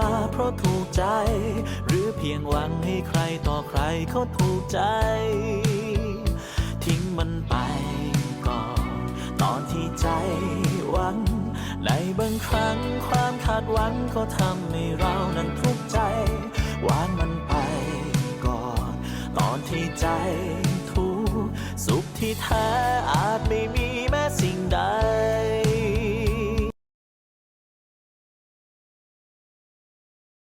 มาเพราะถูกใจ หรือเพียงหวังให้ใครต่อใครเขาถูกใจ ทิ้งมันไปก่อน ตอนที่ใจหวัง ในบางครั้งความคาดหวังก็ทำให้เรานั้นทุกข์ใจ วางมันไปก่อน ตอนที่ใจทุกข์สุขที่แท้อาจไม่มีแม้สิ่ง